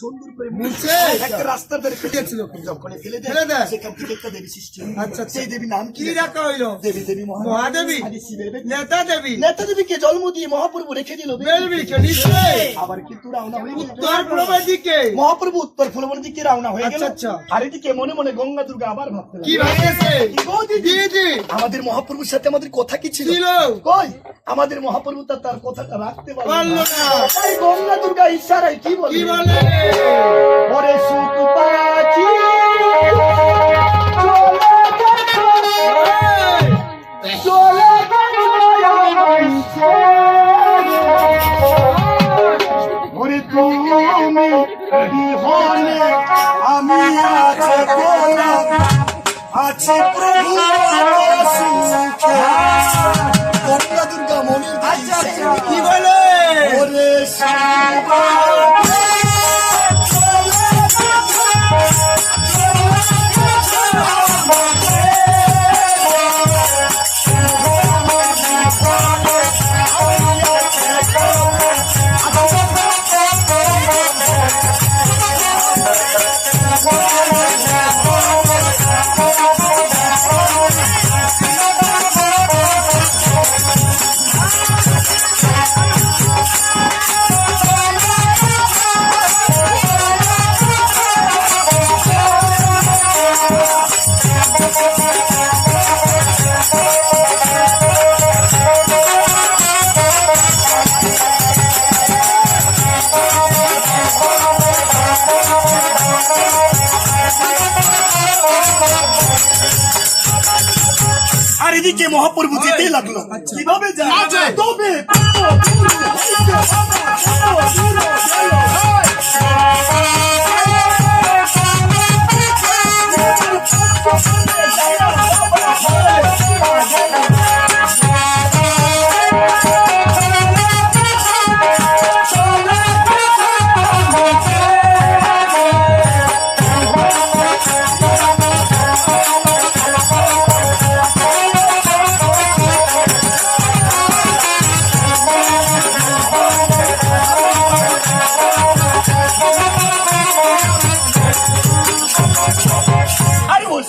সুন্দর করে মুছে? একটা রাস্তার ধারে ফেলেছিল। যখন ফেলে ফেলে দেয়? দেয়? সেখান থেকে একটা দেবী সৃষ্টি আচ্ছা, আচ্ছা। সেই দেবী নাম কি কি রাখা হইল? দেবী দেবী মহাদেবী? আদি শিবের বেটি। নেতা দেবী। নেতা দেবীকে জন্ম দিয়ে মহাপ্রভু রেখে দিল। আবার কিন্তু রওনা হয়ে উত্তর পূর্ব দিকে। মহাপ্রভু উত্তর ফুলবন দিকে রওনা হয়ে গেল। আচ্ছা, আচ্ছা। আর এদিকে মনে মনে গঙ্গা দুর্গা আবার ভাবতে কি ভাবতেছে? দিদি? দিদি। আমাদের মহাপ্রভুর সাথে আমাদের কথা কি ছিল? কই? আমাদের মহাপ্রভু তার কথাটা রাখতে পারল না। গঙ্গা ইশারায় কি বলে? কি বলে? ওরে সুখ পাচ্ছি চলে ওরে তুমি বিহনে আমি আছে কোনা আছে আর এদিকে মহাপ্রভু যেতে লাগল কীভাবে যায় তবে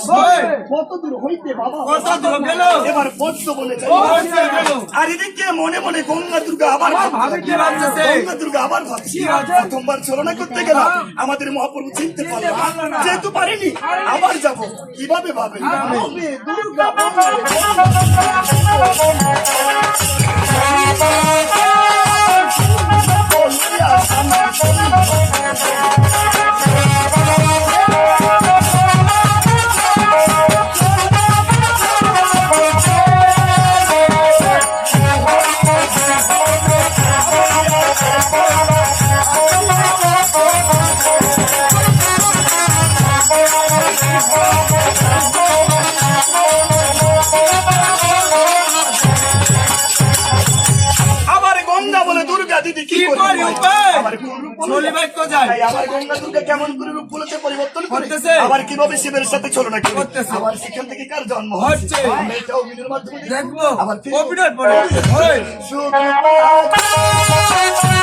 আরে হইতে বাবা? গেল? এবার বলে এদিকে মনে মনে গঙ্গা দুর্গা আবার? গঙ্গা দুর্গা আবার ভাবছি। প্রথমবার ছলনা করতে গেলাম। আমাদের মহাপ্রভু চিনতে পারল না। পারল না। যেহেতু পারিনি আবার যাব। কীভাবে ভাবে? ভাবে দুর্গা আবার গঙ্গা দুর্গা কেমন করে রূপ বলেছে পরিবর্তন করতেছে। আবার কীভাবে শিবের সাথে ছলনা করে করতেছে। আবার সেখান থেকে কার জন্ম হচ্ছে। আমরা এটা অভিনয়ের মাধ্যমে দেখব। দেখব। আবার অভিনয় পরে ওই সুখ পাচ্ছি